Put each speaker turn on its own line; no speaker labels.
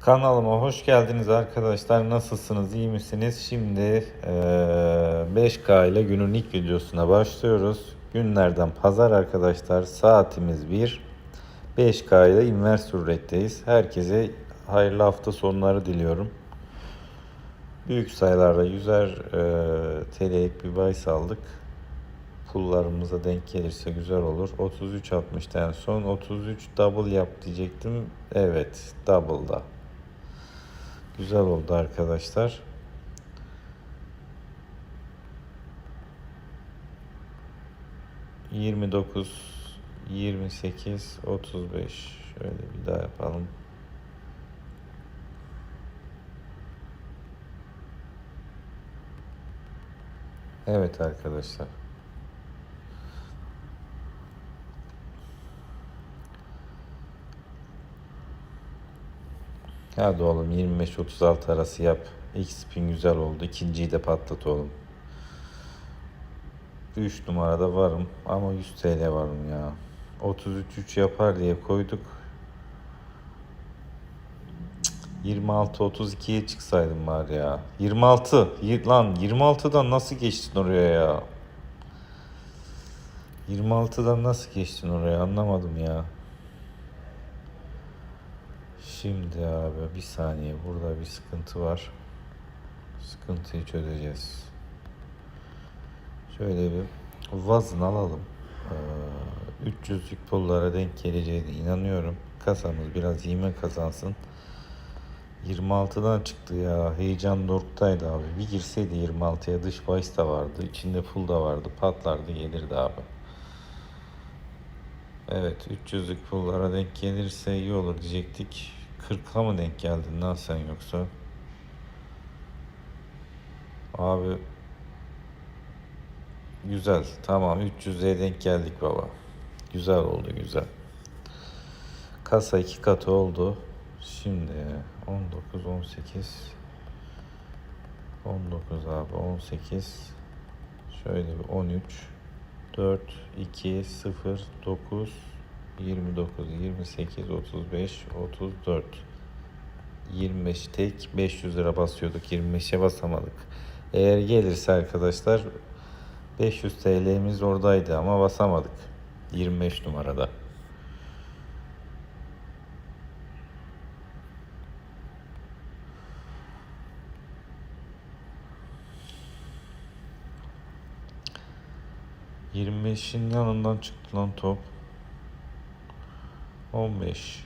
Kanalıma hoş geldiniz arkadaşlar. Nasılsınız? iyi misiniz? Şimdi eee, 5K ile günün ilk videosuna başlıyoruz. Günlerden pazar arkadaşlar. Saatimiz 1. 5K ile invers suretteyiz. Herkese hayırlı hafta sonları diliyorum. Büyük sayılarla 100'er eee TL'lik bir bahis aldık. Pullarımıza denk gelirse güzel olur. 33 60'ta en son. 33 double yap diyecektim. Evet, double'da. Güzel oldu arkadaşlar. Yirmi dokuz, yirmi sekiz, otuz beş. Şöyle bir daha yapalım. Evet arkadaşlar. Hadi oğlum 25-36 arası yap. İlk spin güzel oldu. İkinciyi de patlat oğlum. 3 numarada varım ama 100 TL varım ya. 33-3 yapar diye koyduk. 26-32'ye çıksaydım var ya. 26. Y- Lan 26'dan nasıl geçtin oraya ya? 26'dan nasıl geçtin oraya anlamadım ya. Şimdi abi bir saniye burada bir sıkıntı var. Sıkıntıyı çözeceğiz. Şöyle bir vazın alalım. Ee, 300'lük pullara denk geleceğine inanıyorum. Kasamız biraz ivme kazansın. 26'dan çıktı ya. Heyecan dorktaydı abi. Bir girseydi 26'ya dış bahis de vardı. içinde pul da vardı. Patlardı gelirdi abi. Evet 300'lük pullara denk gelirse iyi olur diyecektik. 40'a mı denk geldin lan sen yoksa? Abi güzel tamam 300'e denk geldik baba. Güzel oldu güzel. Kasa iki katı oldu. Şimdi 19 18 19 abi 18 şöyle bir 13 4 2 0 9 29 28 35 34 25 tek 500 lira basıyorduk 25'e basamadık. Eğer gelirse arkadaşlar 500 TL'miz oradaydı ama basamadık 25 numarada. Yirmi beşin yanından çıktı lan top. 15